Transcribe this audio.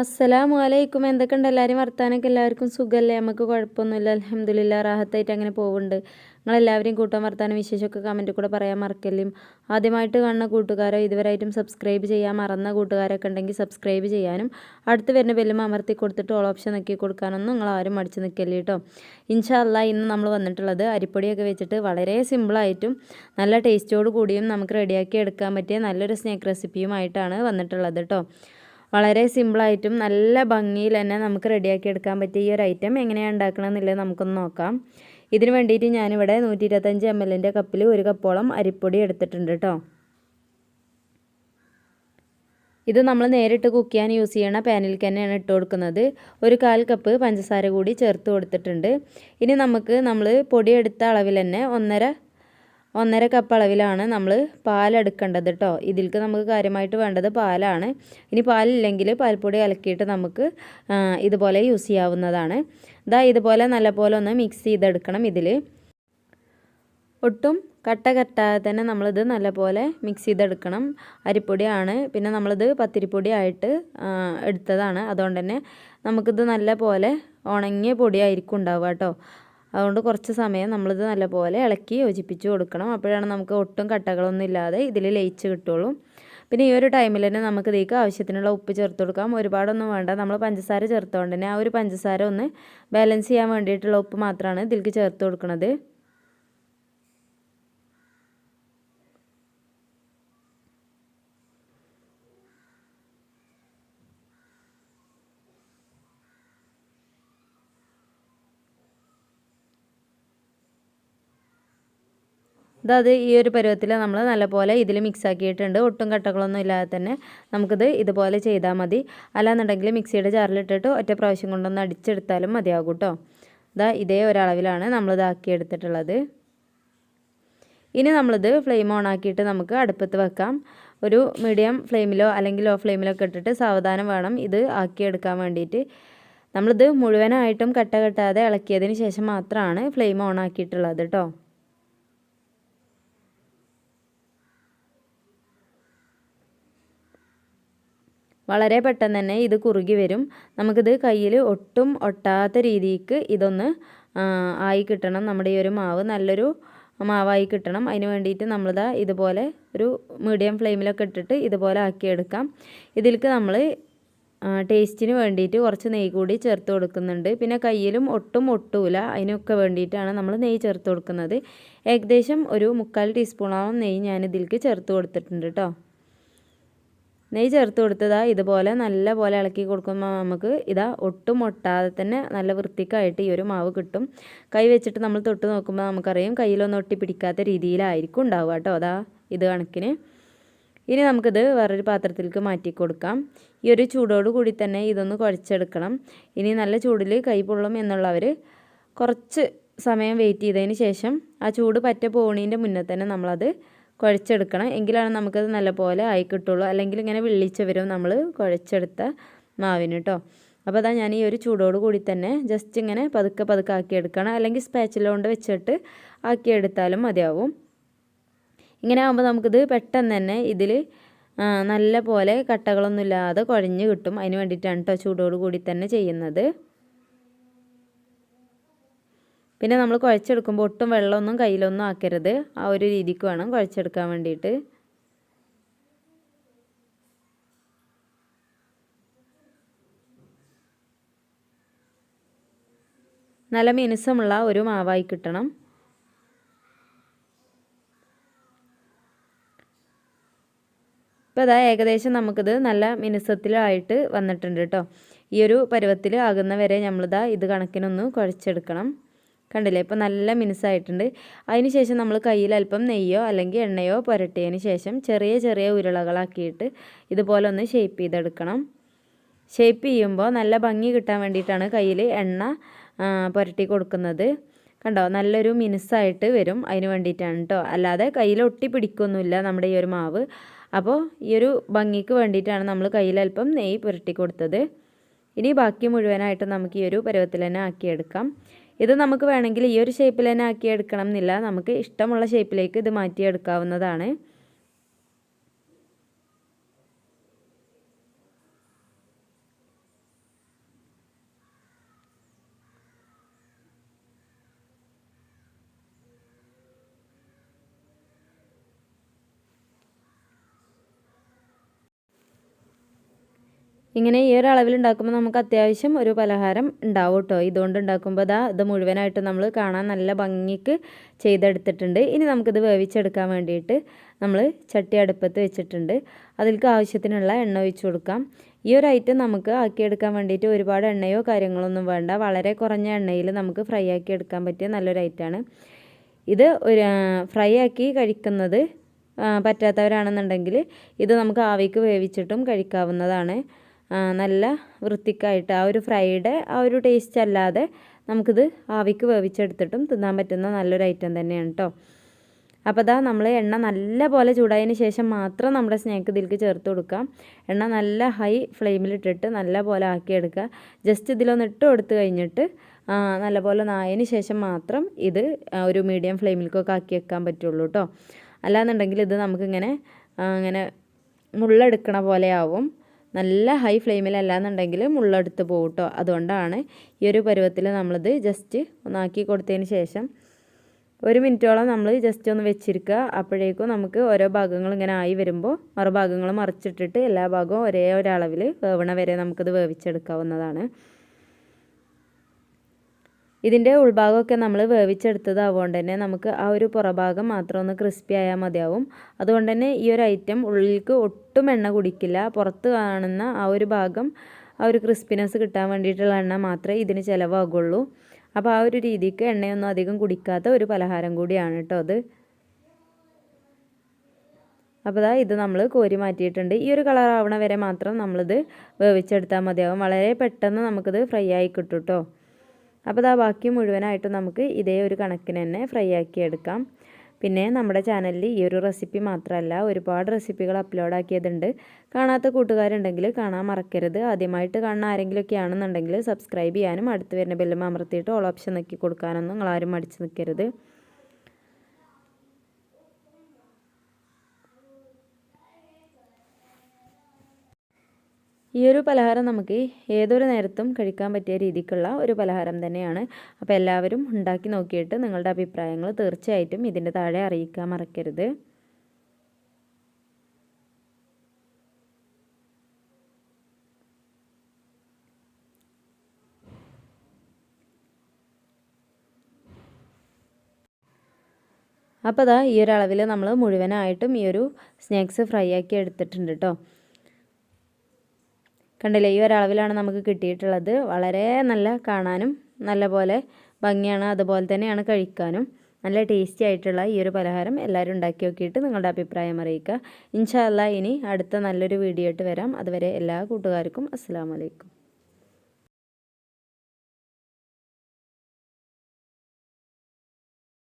അസ്സലാമു അലൈക്കും. എന്തൊക്കെയുണ്ട്? എല്ലാവരും വർത്താനൊക്കെ? എല്ലാവർക്കും സുഖമല്ലേ നമുക്ക് കുഴപ്പമൊന്നുമില്ല. അലഹമ്മദില്ല റാഹത്തായിട്ട് അങ്ങനെ പോകുന്നുണ്ട് നിങ്ങളെല്ലാവരും കൂട്ടാൻ വർത്താനം വിശേഷമൊക്കെ കമന്റിൽ കൂടെ പറയാൻ മറക്കല്ലും. ആദ്യമായിട്ട് കാണുന്ന കൂട്ടുകാരോ ഇതുവരെയായിട്ടും സബ്സ്ക്രൈബ് ചെയ്യാൻ മറന്ന കൂട്ടുകാരൊക്കെ ഉണ്ടെങ്കിൽ സബ്സ്ക്രൈബ് ചെയ്യാനും അടുത്ത് വരുന്ന ബെല്ലും അമർത്തി കൊടുത്തിട്ട് ഓൾ ഓപ്ഷൻ നോക്കി കൊടുക്കാനൊന്നും നിങ്ങൾ ആരും മടിച്ച് നിൽക്കല്ലേ കേട്ടോ ഇൻഷാല്ല ഇന്ന് നമ്മൾ വന്നിട്ടുള്ളത് അരിപ്പൊടിയൊക്കെ വെച്ചിട്ട് വളരെ സിമ്പിളായിട്ടും നല്ല ടേസ്റ്റോട് കൂടിയും നമുക്ക് റെഡിയാക്കി എടുക്കാൻ പറ്റിയ നല്ലൊരു സ്നാക്ക് റെസിപ്പിയുമായിട്ടാണ് വന്നിട്ടുള്ളത് കേട്ടോ വളരെ സിമ്പിളായിട്ടും നല്ല ഭംഗിയിൽ തന്നെ നമുക്ക് റെഡിയാക്കി എടുക്കാൻ പറ്റിയ ഈ ഒരു ഐറ്റം എങ്ങനെയാണ് ഉണ്ടാക്കണമെന്നുള്ളത് നമുക്കൊന്ന് നോക്കാം. ഇതിന് വേണ്ടിയിട്ട് ഞാനിവിടെ നൂറ്റി ഇരുപത്തഞ്ച് എം എല്ലിന്റെ കപ്പിൽ ഒരു കപ്പോളം അരിപ്പൊടി എടുത്തിട്ടുണ്ട് കേട്ടോ ഇത് നമ്മൾ നേരിട്ട് കുക്ക് ചെയ്യാൻ യൂസ് ചെയ്യണ പാനിലേക്ക് തന്നെയാണ് ഇട്ട് കൊടുക്കുന്നത്. ഒരു കാൽ കപ്പ് പഞ്ചസാര കൂടി ചേർത്ത് കൊടുത്തിട്ടുണ്ട്. ഇനി നമുക്ക് നമ്മൾ പൊടിയെടുത്ത അളവിൽ തന്നെ ഒന്നര ഒന്നര കപ്പ് അളവിലാണ് നമ്മൾ പാലെടുക്കേണ്ടത് കേട്ടോ ഇതിൽക്ക് നമുക്ക് കാര്യമായിട്ട് വേണ്ടത് പാലാണ്. ഇനി പാലില്ലെങ്കിൽ പാൽപ്പൊടി അലക്കിയിട്ട് നമുക്ക് ഇതുപോലെ യൂസ് ചെയ്യാവുന്നതാണ്. ഇതാ ഇതുപോലെ നല്ലപോലെ ഒന്ന് മിക്സ് ചെയ്തെടുക്കണം ഇതിൽ ഒട്ടും കട്ട കട്ടാതെ തന്നെ നമ്മളിത് നല്ലപോലെ മിക്സ് ചെയ്തെടുക്കണം. അരിപ്പൊടിയാണ്. പിന്നെ നമ്മളിത് പത്തിരിപ്പൊടി ആയിട്ട് എടുത്തതാണ്. അതുകൊണ്ട് തന്നെ നമുക്കിത് നല്ല പോലെ ഉണങ്ങിയ പൊടിയായിരിക്കും ഉണ്ടാവുക കേട്ടോ അതുകൊണ്ട് കുറച്ച് സമയം നമ്മളിത് നല്ലപോലെ ഇളക്കി യോജിപ്പിച്ച് കൊടുക്കണം. അപ്പോഴാണ് നമുക്ക് ഒട്ടും കട്ടകളൊന്നും ഇല്ലാതെ ഇതിൽ ലയിച്ച് കിട്ടുള്ളൂ. പിന്നെ ഈ ഒരു ടൈമിൽ തന്നെ നമുക്ക് ഇതിലേക്ക് ആവശ്യത്തിനുള്ള ഉപ്പ് ചേർത്ത് കൊടുക്കാം. ഒരുപാടൊന്നും വേണ്ട. നമ്മൾ പഞ്ചസാര ചേർത്തുകൊണ്ട് തന്നെ ആ ഒരു പഞ്ചസാര ഒന്ന് ബാലൻസ് ചെയ്യാൻ വേണ്ടിയിട്ടുള്ള ഉപ്പ് മാത്രമാണ് ഇതിലേക്ക് ചേർത്ത് കൊടുക്കുന്നത് ഇതത് ഈ ഒരു പരുവത്തിൽ നമ്മൾ നല്ലപോലെ ഇതിൽ മിക്സ് ആക്കിയിട്ടുണ്ട്. ഒട്ടും കട്ടകളൊന്നും ഇല്ലാതെ തന്നെ നമുക്കിത് ഇതുപോലെ ചെയ്താൽ മതി. അല്ലാന്നുണ്ടെങ്കിൽ മിക്സിയുടെ ജാറിലിട്ടിട്ട് ഒറ്റ പ്രാവശ്യം കൊണ്ടൊന്ന് അടിച്ചെടുത്താലും മതിയാകും കേട്ടോ ഇതാ ഇതേ ഒരളവിലാണ് നമ്മളിത് ആക്കിയെടുത്തിട്ടുള്ളത്. ഇനി നമ്മളിത് ഫ്ലെയിം ഓൺ ആക്കിയിട്ട് നമുക്ക് അടുപ്പത്ത് വെക്കാം. ഒരു മീഡിയം ഫ്ലെയിമിലോ അല്ലെങ്കിൽ ലോ ഫ്ലെയിമിലോ ഒക്കെ ഇട്ടിട്ട് സാവധാനം വേണം ഇത് ആക്കിയെടുക്കാൻ വേണ്ടിയിട്ട് നമ്മളിത് മുഴുവനായിട്ടും കട്ട കെട്ടാതെ ഇളക്കിയതിന് ശേഷം മാത്രമാണ് ഫ്ലെയിം ഓൺ ആക്കിയിട്ടുള്ളത് കേട്ടോ വളരെ പെട്ടെന്ന് തന്നെ ഇത് കുറുകി വരും. നമുക്കിത് കയ്യിൽ ഒട്ടും ഒട്ടാത്ത രീതിക്ക് ഇതൊന്ന് ആയി കിട്ടണം. നമ്മുടെ ഈ ഒരു മാവ് നല്ലൊരു മാവായി കിട്ടണം. അതിന് വേണ്ടിയിട്ട് നമ്മളിതാ ഇതുപോലെ ഒരു മീഡിയം ഫ്ലെയിമിലൊക്കെ ഇട്ടിട്ട് ഇതുപോലെ ആക്കിയെടുക്കാം. ഇതിലേക്ക് നമ്മൾ ടേസ്റ്റിന് വേണ്ടിയിട്ട് കുറച്ച് നെയ്യ് കൂടി ചേർത്ത് കൊടുക്കുന്നുണ്ട്. പിന്നെ കയ്യിലും ഒട്ടും ഒട്ടൂല. അതിനൊക്കെ വേണ്ടിയിട്ടാണ് നമ്മൾ നെയ്യ് ചേർത്ത് കൊടുക്കുന്നത്. ഏകദേശം ഒരു മുക്കാൽ ടീസ്പൂണോളം നെയ്യ് ഞാൻ ഇതിലേക്ക് ചേർത്ത് കൊടുത്തിട്ടുണ്ട് കേട്ടോ നെയ്യ് ചേർത്ത് കൊടുത്തതാ ഇതുപോലെ നല്ല പോലെ ഇളക്കി കൊടുക്കുമ്പോൾ നമുക്ക് ഇതാ ഒട്ടും ഒട്ടാതെ തന്നെ നല്ല വൃത്തിക്കായിട്ട് ഈ ഒരു മാവ് കിട്ടും. കൈ വെച്ചിട്ട് നമ്മൾ തൊട്ട് നോക്കുമ്പോൾ നമുക്കറിയാം കയ്യിലൊന്നും ഒട്ടി പിടിക്കാത്ത രീതിയിലായിരിക്കും ഉണ്ടാവുക കേട്ടോ. അതാ ഇത് കണക്കിന്. ഇനി നമുക്കിത് വേറൊരു പാത്രത്തിലേക്ക് മാറ്റി കൊടുക്കാം. ഈ ഒരു ചൂടോട് കൂടി തന്നെ ഇതൊന്ന് കുഴച്ചെടുക്കണം. ഇനി നല്ല ചൂടിൽ കൈ പൊള്ളും എന്നുള്ളവർ കുറച്ച് സമയം വെയിറ്റ് ചെയ്തതിന് ശേഷം ആ ചൂട് പറ്റ പോണീന്റെ മുന്നേ തന്നെ നമ്മളത് കുഴച്ചെടുക്കണം. എങ്കിലാണ് നമുക്കത് നല്ലപോലെ ആയി കിട്ടുള്ളൂ. അല്ലെങ്കിൽ ഇങ്ങനെ വിള്ളിച്ച് വരും നമ്മൾ കുഴച്ചെടുത്ത മാവിന് കേട്ടോ അപ്പോൾ അതാ ഞാൻ ഈ ഒരു ചൂടോട് കൂടി തന്നെ ജസ്റ്റ് ഇങ്ങനെ പതുക്കെ പതുക്കെ ആക്കിയെടുക്കണം. അല്ലെങ്കിൽ സ്പാച്ചില കൊണ്ട് വെച്ചിട്ട് ആക്കിയെടുത്താലും മതിയാവും. ഇങ്ങനെ ആകുമ്പോൾ നമുക്കിത് പെട്ടെന്ന് തന്നെ ഇതിൽ നല്ല പോലെ കട്ടകളൊന്നുമില്ലാതെ കുഴഞ്ഞ് കിട്ടും. അതിന് വേണ്ടിയിട്ടാണ് കേട്ടോ ചൂടോട് കൂടി തന്നെ ചെയ്യുന്നത്. പിന്നെ നമ്മൾ കുഴച്ചെടുക്കുമ്പോൾ ഒട്ടും വെള്ളമൊന്നും കയ്യിലൊന്നും ആക്കരുത്. ആ ഒരു രീതിക്ക് വേണം കുഴച്ചെടുക്കാൻ വേണ്ടിയിട്ട്. നല്ല മിനുസമുള്ള ഒരു മാവായി കിട്ടണം. ഇപ്പോൾ അതാ ഏകദേശം നമുക്കിത് നല്ല മിനുസത്തിലായിട്ട് വന്നിട്ടുണ്ട് കേട്ടോ. ഈ ഒരു പരുവത്തിൽ ആകുന്ന വരെ നമ്മളിതാ ഇത് കണക്കിനൊന്ന് കുഴച്ചെടുക്കണം. കണ്ടില്ലേ? ഇപ്പോൾ നല്ല മിനുസായിട്ടുണ്ട്. അതിന് ശേഷം നമ്മൾ കയ്യിൽ അല്പം നെയ്യോ അല്ലെങ്കിൽ എണ്ണയോ പുരട്ടിയതിന് ശേഷം ചെറിയ ചെറിയ ഉരുളകളാക്കിയിട്ട് ഇതുപോലെ ഒന്ന് ഷേപ്പ് ചെയ്തെടുക്കണം. ഷേപ്പ് ചെയ്യുമ്പോൾ നല്ല ഭംഗി കിട്ടാൻ വേണ്ടിയിട്ടാണ് കയ്യിൽ എണ്ണ പുരട്ടി കൊടുക്കുന്നത്. കണ്ടോ? നല്ലൊരു മിനുസായിട്ട് വരും അതിന് വേണ്ടിയിട്ടാണ് കേട്ടോ അല്ലാതെ കയ്യിൽ ഒട്ടി പിടിക്കൊന്നുമില്ല നമ്മുടെ ഈ ഒരു മാവ്. അപ്പോൾ ഈ ഒരു ഭംഗിക്ക് വേണ്ടിയിട്ടാണ് നമ്മൾ കയ്യിൽ അല്പം നെയ്യ് പുരട്ടി കൊടുത്തത്. ഇനി ബാക്കി മുഴുവനായിട്ട് നമുക്ക് ഈ ഒരു പരുവത്തിൽ തന്നെ ആക്കിയെടുക്കാം. ഇത് നമുക്ക് വേണമെങ്കിൽ ഈ ഒരു ഷേപ്പിൽ തന്നെ ആക്കി എടുക്കണം എന്നില്ല. നമുക്ക് ഇഷ്ടമുള്ള ഷേപ്പിലേക്ക് ഇത് മാറ്റിയെടുക്കാവുന്നതാണ്. ഇങ്ങനെ ഈ ഒരു അളവിൽ ഉണ്ടാക്കുമ്പോൾ നമുക്ക് അത്യാവശ്യം ഒരു പലഹാരം ഉണ്ടാവും കേട്ടോ. ഇതുകൊണ്ട് ഉണ്ടാക്കുമ്പോൾ ഇതാ ഇത് മുഴുവനായിട്ട് നമ്മൾ കാണാൻ നല്ല ഭംഗിക്ക് ചെയ്തെടുത്തിട്ടുണ്ട്. ഇനി നമുക്കിത് വേവിച്ചെടുക്കാൻ വേണ്ടിയിട്ട് നമ്മൾ ചട്ടി അടുപ്പത്ത് വെച്ചിട്ടുണ്ട്. അതിലേക്ക് ആവശ്യത്തിനുള്ള എണ്ണ ഒഴിച്ചു കൊടുക്കാം. ഈ ഒരു ഐറ്റം നമുക്ക് ആക്കിയെടുക്കാൻ വേണ്ടിയിട്ട് ഒരുപാട് എണ്ണയോ കാര്യങ്ങളൊന്നും വേണ്ട. വളരെ കുറഞ്ഞ എണ്ണയിൽ നമുക്ക് ഫ്രൈ ആക്കി എടുക്കാൻ പറ്റിയ നല്ലൊരു ഐറ്റമാണ്. ഇത് ഒരു ഫ്രൈ ആക്കി കഴിക്കുന്നത് പറ്റാത്തവരാണെന്നുണ്ടെങ്കിൽ ഇത് നമുക്ക് ആവിക്ക് വേവിച്ചിട്ടും കഴിക്കാവുന്നതാണ്. നല്ല വൃത്തിക്കായിട്ട് ആ ഒരു ഫ്രൈഡ് ആ ഒരു ടേസ്റ്റ് അല്ലാതെ നമുക്കിത് ആവിക്ക് വേവിച്ചെടുത്തിട്ടും തിന്നാൻ പറ്റുന്ന നല്ലൊരു ഐറ്റം തന്നെയാണ് കേട്ടോ അപ്പോൾ ഇതാ നമ്മൾ എണ്ണ നല്ല പോലെ ചൂടായതിന് ശേഷം മാത്രം നമ്മുടെ സ്നാക്ക് ഇതിലേക്ക് ചേർത്ത് കൊടുക്കാം എണ്ണ നല്ല ഹൈ ഫ്ലെയിമിലിട്ടിട്ട് നല്ല പോലെ ആക്കിയെടുക്കുക. ജസ്റ്റ് ഇതിലൊന്ന് ഇട്ട് കൊടുത്ത് കഴിഞ്ഞിട്ട് നല്ല പോലെ നായതിന് ശേഷം മാത്രം ഇത് ഒരു മീഡിയം ഫ്ലെയിമിലേക്കൊക്കെ ആക്കി വെക്കാൻ പറ്റുള്ളൂ കേട്ടോ അല്ലാന്നുണ്ടെങ്കിൽ ഇത് നമുക്കിങ്ങനെ ഇങ്ങനെ മുള്ളെടുക്കണ പോലെ ആവും. നല്ല ഹൈ ഫ്ലെയിമിലല്ലാന്നുണ്ടെങ്കിൽ മുള്ളെടുത്ത് പോകും കേട്ടോ അതുകൊണ്ടാണ് ഈ ഒരു പരുവത്തിൽ നമ്മളിത് ജസ്റ്റ് ഒന്നാക്കി കൊടുത്തതിന് ശേഷം ഒരു മിനിറ്റോളം നമ്മൾ ജസ്റ്റ് ഒന്ന് വെച്ചിരിക്കുക. അപ്പോഴേക്കും നമുക്ക് ഓരോ ഭാഗങ്ങൾ ഇങ്ങനെ ആയി വരുമ്പോൾ മറുഭാഗങ്ങൾ മറിച്ചിട്ടിട്ട് എല്ലാ ഭാഗവും ഒരേ ഒരളവിൽ വേവണ വരെ നമുക്കിത് വേവിച്ചെടുക്കാവുന്നതാണ്. ഇതിന്റെ ഉൾഭാഗമൊക്കെ നമ്മൾ വേവിച്ചെടുത്തതാവുകൊണ്ട് തന്നെ നമുക്ക് ആ ഒരു പുറഭാഗം മാത്രം ഒന്ന് ക്രിസ്പി ആയാൽ മതിയാവും. അതുകൊണ്ട് തന്നെ ഈ ഒരു ഐറ്റം ഉള്ളിലേക്ക് ഒട്ടും എണ്ണ കുടിക്കില്ല. പുറത്ത് കാണുന്ന ആ ഒരു ഭാഗം ആ ഒരു ക്രിസ്പിനെസ് കിട്ടാൻ വേണ്ടിയിട്ടുള്ള എണ്ണ മാത്രമേ ഇതിന് ചിലവാകുള്ളൂ. അപ്പോൾ ആ ഒരു രീതിക്ക് എണ്ണയൊന്നും അധികം കുടിക്കാത്ത ഒരു പലഹാരം കൂടിയാണ് കേട്ടോ അത്. അപ്പോൾ ഇതാ ഇത് നമ്മൾ കോരി മാറ്റിയിട്ടുണ്ട്. ഈ ഒരു കളർ ആവണ വരെ മാത്രം നമ്മളിത് വേവിച്ചെടുത്താൽ മതിയാവും. വളരെ പെട്ടെന്ന് നമുക്കിത് ഫ്രൈ ആയി കിട്ടും കേട്ടോ. അപ്പോൾ ഇതാ ബാക്കി മുഴുവനായിട്ടും നമുക്ക് ഇതേ ഒരു കണക്കിന് തന്നെ ഫ്രൈ ആക്കി എടുക്കാം. പിന്നെ നമ്മുടെ ചാനലിൽ ഈ ഒരു റെസിപ്പി മാത്രമല്ല ഒരുപാട് റെസിപ്പികൾ അപ്ലോഡ് ആക്കിയതുണ്ട്. കാണാത്ത കൂട്ടുകാരുണ്ടെങ്കിൽ കാണാൻ മറക്കരുത്. ആദ്യമായിട്ട് കാണുന്ന ആരെങ്കിലുമൊക്കെ ആണെന്നുണ്ടെങ്കിൽ സബ്സ്ക്രൈബ് ചെയ്യാനും അടുത്ത് വരുന്ന ബെല്ലും അമർത്തിയിട്ട് ഓൾ ഓപ്ഷൻ നോക്കി കൊടുക്കാനൊന്നും നിങ്ങളാരും മടിച്ച് നിൽക്കരുത് ഈ ഒരു പലഹാരം നമുക്ക് ഏതൊരു നേരത്തും കഴിക്കാൻ പറ്റിയ രീതിക്കുള്ള ഒരു പലഹാരം തന്നെയാണ്. അപ്പോൾ എല്ലാവരും ഉണ്ടാക്കി നോക്കിയിട്ട് നിങ്ങളുടെ അഭിപ്രായങ്ങൾ തീർച്ചയായിട്ടും ഇതിന്റെ താഴെ അറിയിക്കാൻ മറക്കരുത്. അപ്പോൾ അതാ ഈ ഒരു അളവിൽ നമ്മൾ മുഴുവനായിട്ടും ഈ ഒരു സ്നാക്സ് ഫ്രൈ ആക്കി എടുത്തിട്ടുണ്ട് കേട്ടോ കണ്ടില്ലേ ഈ ഒരളവിലാണ് നമുക്ക് കിട്ടിയിട്ടുള്ളത്. വളരെ നല്ല കാണാനും നല്ല പോലെ ഭംഗിയാണ്. അതുപോലെ തന്നെയാണ് കഴിക്കാനും. നല്ല ടേസ്റ്റി ആയിട്ടുള്ള ഈ ഒരു പലഹാരം എല്ലാവരും ഉണ്ടാക്കി നോക്കിയിട്ട് നിങ്ങളുടെ അഭിപ്രായം അറിയിക്കുക. ഇൻഷാല്ല ഇനി അടുത്ത നല്ലൊരു വീഡിയോ ആയിട്ട് വരാം. അതുവരെ എല്ലാ കൂട്ടുകാർക്കും അസ്സാം വലൈക്കും